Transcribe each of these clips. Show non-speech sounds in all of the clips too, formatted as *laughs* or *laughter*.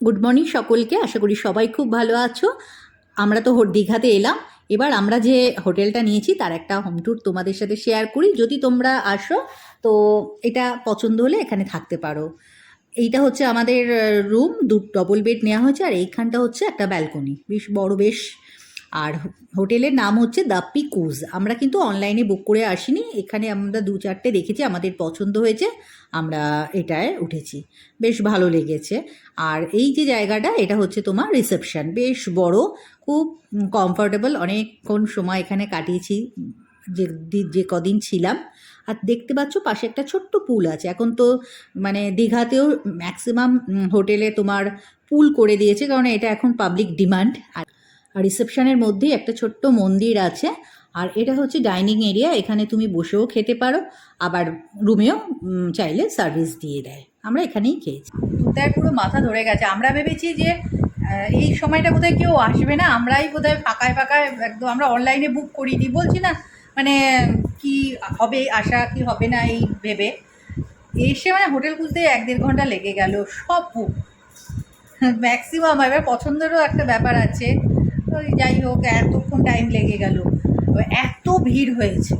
Good morning সকলকে, আশা করি সবাই খুব ভালো আছো। আমরা তো দীঘাতে এলাম। এবার আমরা যে হোটেলটা নিয়েছি, তার একটা হোম ট্যুর তোমাদের সাথে শেয়ার করি। যদি তোমরা আসো, তো এটা পছন্দ হলে এখানে থাকতে পারো। এইটা হচ্ছে আমাদের রুম দু ডবল বেড নেওয়া হয়েছে, আর এইখানটা হচ্ছে একটা ব্যালকনি বেশ বড়, বেশ আর হোটেলের নাম হচ্ছে দ্য পিকুজ। আমরা কিন্তু অনলাইনে বুক করে আসিনি, এখানে আমরা দু চারটে দেখেছি, আমাদের পছন্দ হয়েছে, আমরা এটায় উঠেছি। বেশ ভালো লেগেছে। আর এই যে জায়গাটা, এটা হচ্ছে তোমার রিসেপশন। বেশ বড়, খুব কমফোর্টেবল, অনেকক্ষণ সময় এখানে কাটিয়েছি, যে যে কদিন ছিলাম। আর দেখতে পাচ্ছ, পাশে একটা ছোট্ট পুল আছে। এখন তো মানে দীঘাতেও ম্যাক্সিমাম হোটেলে তোমার পুল করে দিয়েছে, কারণ এটা এখন পাবলিক ডিমান্ড আর রিসেপশনের মধ্যেই একটা ছোট্ট মন্দির আছে। আর এটা হচ্ছে ডাইনিং এরিয়া, এখানে তুমি বসেও খেতে পারো, আবার রুমেও চাইলে সার্ভিস দিয়ে দেয়। আমরা এখানেই খেয়েছি। তার পুরো মাথা ধরে গেছে। আমরা ভেবেছি যে এই সময়টা বোধহয় কেউ আসবে না, আমরাই বোধহয় ফাঁকায় ফাঁকায় একদম আমরা অনলাইনে বুক করিনি বলছি না মানে কি হবে, আশা কি হবে না এই ভেবে। এসে মানে হোটেল খুঁজতে এক দেড় ঘণ্টা লেগে গেল, সব বুক ম্যাক্সিমাম *laughs* এবার পছন্দেরও একটা ব্যাপার আছে। ওই যাই হোক এতক্ষণ টাইম লেগে গেল। এত ভিড় হয়েছে।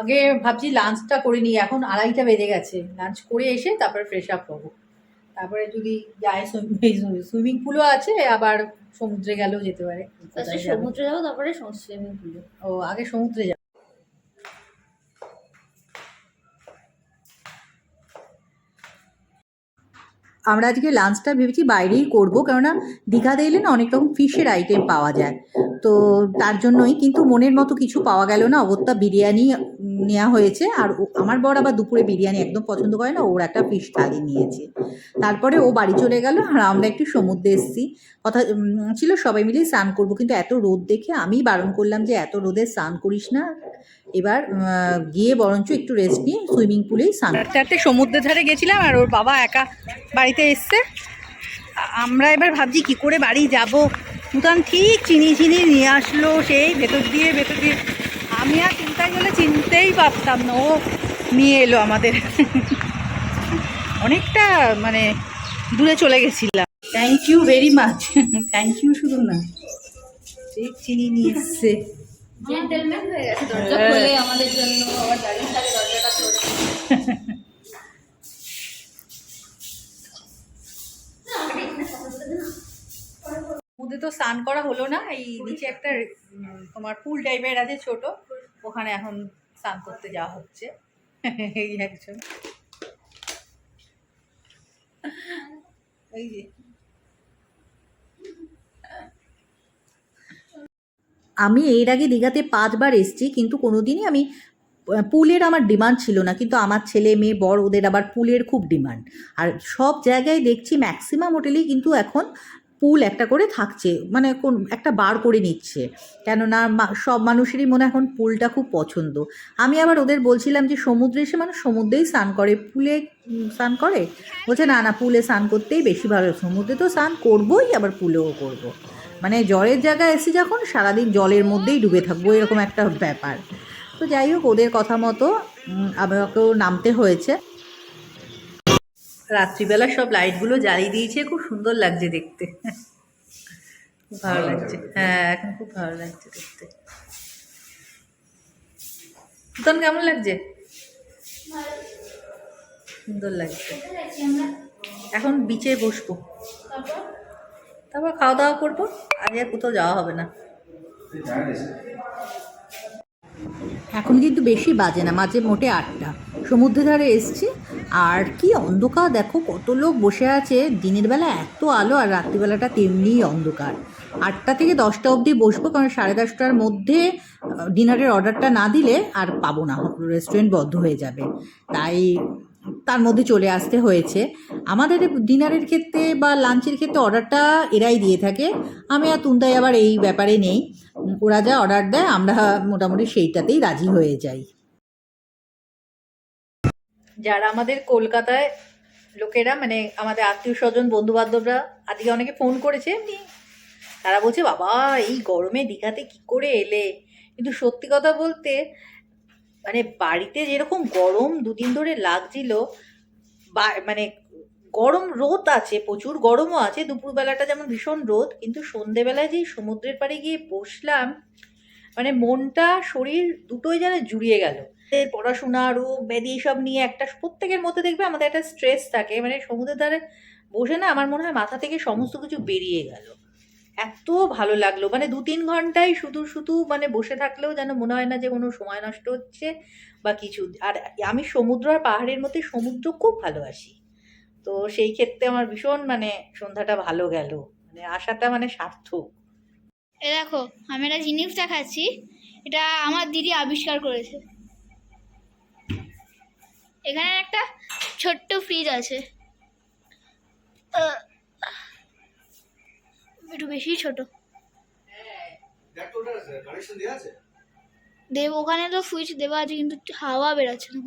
আগে ভাবছি লাঞ্চটা করে নিই এখন আড়াইটা বেজে গেছে। লাঞ্চ করে এসে তারপরে ফ্রেশ আপ হব। তারপরে যদি যায় সুইমিং পুলও আছে আবার সমুদ্রে গেলেও যেতে পারে। সমুদ্রে যাব তারপরে সুইমিং পুলে ও আগে সমুদ্রে যাব। আমরা আজকে লাঞ্চটা ভেবেছি বাইরেই করব, কেননা দীঘাতে এলে না অনেক রকম ফিশের আইটেম পাওয়া যায়। তো তার জন্যই কিন্তু মনের মতো কিছু পাওয়া গেল না, অগত্যা বিরিয়ানি নেওয়া হয়েছে। আর আমার বর আবার দুপুরে বিরিয়ানি একদম পছন্দ করে না, ওর একটা ফিশ থালি নিয়েছে। তারপরে ও বাড়ি চলে গেল, আর আমরা একটু সমুদ্রে এসেছি। কথা ছিল সবাই মিলে স্নান করব, কিন্তু এত রোদ দেখে আমি বারণ করলাম যে এত রোদে স্নান করিস না। এবার গিয়ে বরঞ্চ একটু রেস্ট নিয়ে সুইমিং পুলেই স্নান চারটে সমুদ্রের ধারে গেছিলাম, আর ওর বাবা একা বাড়িতে এসছে। আমরা এবার ভাবছি কি করে বাড়ি যাব। নূতন ঠিক চিনি চিনি নিয়ে আসলো, সেই ভেতর দিয়ে ভেতর দিয়ে আমি আর চিন্তায় গেলে চিনতেই পারতাম না। ও নিয়ে এলো আমাদের। অনেকটা মানে দূরে চলে গেছিলাম। Thank you very much thank you শুধু না। ঠিক চিনি নিয়ে এসছে। জেন্টেলম্যান হয়ে গেছে দরজা। খুলে আমাদের জন্য আবার দাঁড়িয়ে থাকে দরজাটা খুলে মধ্যে তো স্নান করা হলো না এই নিচে একটা তোমার পুল টাইপের আছে ছোট। ওখানে এখন স্নান করতে যাওয়া হচ্ছে। এই একজন। এই যে। আমি এর আগে দীঘাতে পাঁচবার এসেছি, কিন্তু কোনোদিনই আমি পুলের আমার ডিমান্ড ছিল না, কিন্তু আমার ছেলে, মেয়ে, বড়, ওদের আবার পুলের খুব ডিমান্ড। আর সব জায়গায় দেখছি ম্যাক্সিমাম হোটেলেই কিন্তু এখন পুল একটা করে থাকছে মানে কোন, একটা বার করে নিচ্ছে। কেননা সব মানুষেরই মনে এখন পুলটা খুব পছন্দ। আমি আবার ওদের বলছিলাম যে সমুদ্রে এসে মানুষ সমুদ্রেই স্নান করে। পুলে স্নান করে? বলছে, না না, পুলে স্নান করতেই বেশি ভালো। সমুদ্রে তো স্নান করবোই, আবার পুলেও করব। মানে জলের জায়গায় এসে যখন সারাদিন জলের মধ্যেই ডুবে থাকব, এরকম একটা ব্যাপার। তো যাই হোক, ওদের কথা মতো আমাকেও নামতে হয়েছে। রাত্রিবেলা সব লাইটগুলো জ্বালিয়ে দিয়েছে খুব সুন্দর লাগছে দেখতে। খুব ভালো লাগছে। হ্যাঁ এখন খুব ভালো লাগছে দেখতে। নূতন কেমন লাগছে? সুন্দর লাগছে। এখন বিচে বসবো। তারপর খাওয়া দাওয়া করব আজ আর কোথাও যাওয়া হবে না। এখন কিন্তু বেশি বাজে না মাঝে মোটে আটটা। সমুদ্রের ধারে এসছি আর কি অন্ধকার, দেখো কত লোক বসে আছে। দিনের বেলা এত আলো আর রাত্রিবেলাটা তেমনিই অন্ধকার। আটটা থেকে দশটা অবধি বসবো, কারণ সাড়ে দশটার মধ্যে ডিনারের অর্ডারটা না দিলে আর পাবো না রেস্টুরেন্ট বন্ধ হয়ে যাবে। তাই তার মধ্যে চলে আসতে হয়েছে। আমাদের ডিনারের ক্ষেত্রে বা লাঞ্চের ক্ষেত্রে অর্ডারটা এরাই দিয়ে থাকে। আমি আর তুন্দাই আবার এই ব্যাপারে নেই। ওরা যা অর্ডার দেয়, আমরা মোটামুটি সেইটাতেই রাজি হয়ে যাই। যারা আমাদের কলকাতায় লোকেরা মানে আমাদের আত্মীয় স্বজন বন্ধু বান্ধবরা আজকে অনেকে ফোন করেছে, এমনি। তারা বলছে, বাবা, এই গরমে দীঘাতে কি করে এলে? কিন্তু সত্যি কথা বলতে মানে বাড়িতে যেরকম গরম দুদিন ধরে লাগছিল মানে গরম রোদ আছে, প্রচুর গরমও আছে, দুপুরবেলাটা যেমন ভীষণ রোদ, কিন্তু সন্ধেবেলায় যেই সমুদ্রের পাড়ে গিয়ে বসলাম মানে মনটা, শরীর দুটোই যেন জুড়িয়ে গেল। পড়াশোনা, রোগ, ব্যাধি এসব নিয়ে একটা প্রত্যেকের মধ্যে দেখবে আমাদের একটা স্ট্রেস থাকে। মানে সমুদ্রের ধারে বসে না আমার মনে হয় মাথা থেকে সমস্ত কিছু বেরিয়ে গেল। এত ভালো লাগল। মানে দু তিন ঘন্টায় শুধু শুধু মানে বসে থাকলেও যেন মনে হয় না যে কোনো সময় নষ্ট হচ্ছে বা কিছু। আর আমি সমুদ্র আর পাহাড়ের মধ্যে সমুদ্র খুব ভালোবাসি। তো সেই ক্ষেত্রে আমার ভীষণ মানে সন্ধ্যাটা ভালো গেল। মানে আশাটা মানে সার্থক। এ দেখো, আমি একটা জিনিস দেখাচ্ছি, এটা আমার দিদি আবিষ্কার করেছে। এখানে একটা ছোট্ট ফ্রিজ আছে। একটু বেশি ছোট। দেব, ওখানে তো সুইচ দেওয়া আছে, কিন্তু হাওয়া বেরোচ্ছে না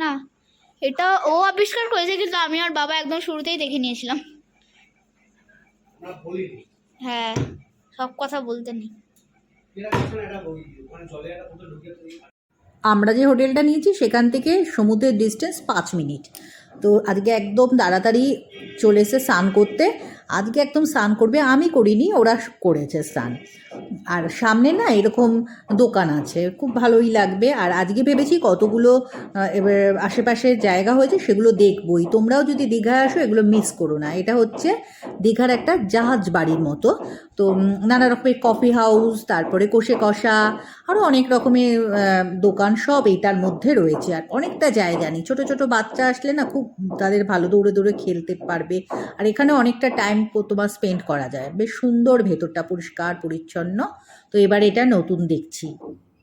না, এটা ও আবিষ্কার করেছে, কিন্তু আমি আর বাবা একদম শুরুতেই দেখে নিয়েছিলাম। বলিনি। হ্যাঁ সব কথা বলতে নেই। আমরা যে হোটেলটা নিয়েছি, সেখান থেকে সমুদ্রের ডিস্টেন্স পাঁচ মিনিট। তো আজকে একদম তাড়াতাড়ি চলে এসে স্নান করতে আজকে একদম স্নান করবে, আমি করিনি, ওরা করেছে স্নান। আর সামনে না এরকম দোকান আছে, খুব ভালোই লাগবে। আর আজকে ভেবেছি কতগুলো এবার আশেপাশে জায়গা হয়েছে সেগুলো দেখবই। তোমরাও যদি দীঘায় আসো এগুলো মিস করো না। এটা হচ্ছে দীঘার একটা জাহাজ বাড়ির মতো। তো নানা রকমের কফি হাউস তারপরে কষে কষা আরও অনেক রকমের দোকান সব এইটার মধ্যে রয়েছে। আর অনেকটা জায়গা নেই। ছোটো ছোটো বাচ্চা আসলে না খুব তাদের ভালো দৌড়ে দৌড়ে খেলতে পারবে। আর এখানে অনেকটা টাইম তোমার স্পেন্ড করা যায়। বেশ সুন্দর ভেতরটা পরিষ্কার, পরিচ্ছন্ন। তো এবার এটা নতুন দেখছি।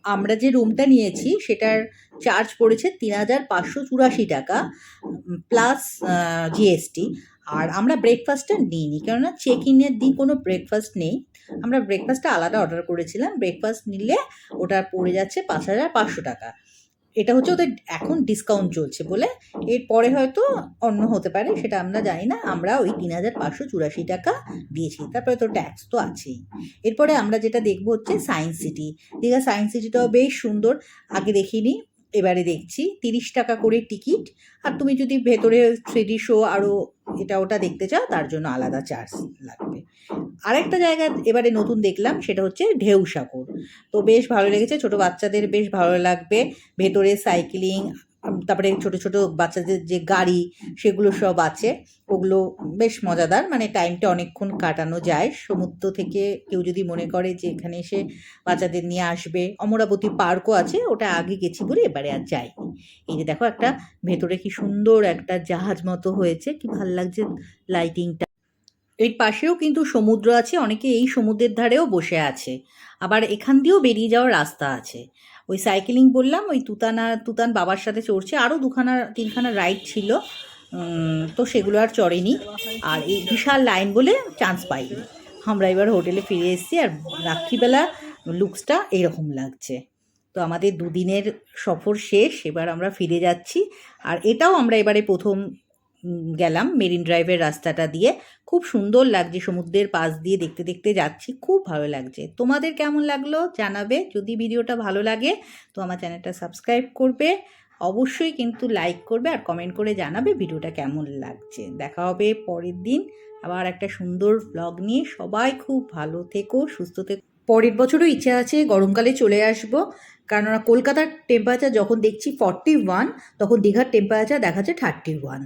আমরা যে রুমটা নিয়েছি, সেটার চার্জ পড়েছে তিন হাজার পাঁচশো চুরাশি টাকা প্লাস জিএসটি আর আমরা ব্রেকফাস্টটা নিইনি, কেননা চেক ইনের দিন কোনো ব্রেকফাস্ট নেই। আমরা ব্রেকফাস্টটা আলাদা অর্ডার করেছিলাম। ব্রেকফাস্ট নিলে ওটা পড়ে যাচ্ছে পাঁচ হাজার পাঁচশো টাকা। এটা হচ্ছে ওদের এখন ডিসকাউন্ট চলছে বলে। এরপরে হয়তো অন্য হতে পারে, সেটা আমরা জানি না। আমরা ওই তিন হাজার পাঁচশো চুরাশি টাকা দিয়েছি। তারপরে তো ট্যাক্স তো আছেই। এরপরে আমরা যেটা দেখব হচ্ছে সায়েন্স সিটি দীঘা সায়েন্স সিটিটাও বেশ সুন্দর। আগে দেখিনি। এবারে দেখছি তিরিশ টাকা করে টিকিট। আর তুমি যদি ভেতরে থ্রিডি শো আরও এটা ওটা দেখতে চাও, তার জন্য আলাদা চার্জ লাগবে। আরেকটা জায়গা এবারে নতুন দেখলাম, সেটা হচ্ছে ঢেউ সাগর। তো বেশ ভালো লেগেছে, ছোট বাচ্চাদের বেশ ভালো লাগবে। ভেতরে সাইক্লিং তারপরে ছোট ছোট বাচ্চাদের যে গাড়ি সেগুলো সব আছে। ওগুলো বেশ মজাদার। মানে টাইমটা অনেকক্ষণ কাটানো যায়। সমুদ্র থেকে কেউ যদি মনে করে যে এখানে এসে বাচ্চাদের নিয়ে আসবে অমরাবতী পার্কও আছে ওটা আগে গেছি বলে এবারে আর যাইনি। এই যে দেখো একটা ভেতরে কি সুন্দর একটা জাহাজ মতো হয়েছে কি ভালো লাগছে লাইটিংটা। এর পাশেও কিন্তু সমুদ্র আছে অনেকে এই সমুদ্রের ধারেও বসে আছে। আবার এখান দিয়েও বেরিয়ে যাওয়ার রাস্তা আছে। ওই সাইকেলিং বললাম, ওই তুতানা, তুতান বাবার সাথে চড়ছে। আরও দুখানা, তিনখানা রাইড ছিল। তো সেগুলো আর চড়েনি। আর এই বিশাল লাইন বলে চান্স পাইনি। আমরা এবার হোটেলে ফিরে এসেছি আর রাত্রিবেলা লুকসটা এরকম লাগছে। তো আমাদের দুদিনের সফর শেষ, এবার আমরা ফিরে যাচ্ছি। আর এটাও আমরা এবারে প্রথম গেলাম মেরিন ড্রাইভের রাস্তাটা দিয়ে। খুব সুন্দর লাগছে সমুদ্রের পাশ দিয়ে দেখতে দেখতে যাচ্ছি। খুব ভালো লাগছে। তোমাদের কেমন লাগল জানাবে। যদি ভিডিওটা ভালো লাগে তো আমার চ্যানেলটা সাবস্ক্রাইব করবে। অবশ্যই কিন্তু লাইক করবে আর কমেন্ট করে জানাবে ভিডিওটা কেমন লাগছে। দেখা হবে পরের দিন আবার একটা সুন্দর ব্লগ নিয়ে। সবাই খুব ভালো থেকো, সুস্থ থেকো। পরের বছরও ইচ্ছা আছে গরমকালে চলে আসব। কেননা কলকাতার টেম্পারেচার যখন দেখছি ফর্টি ওয়ান তখন দীঘার টেম্পারেচার দেখাচ্ছে থার্টি ওয়ান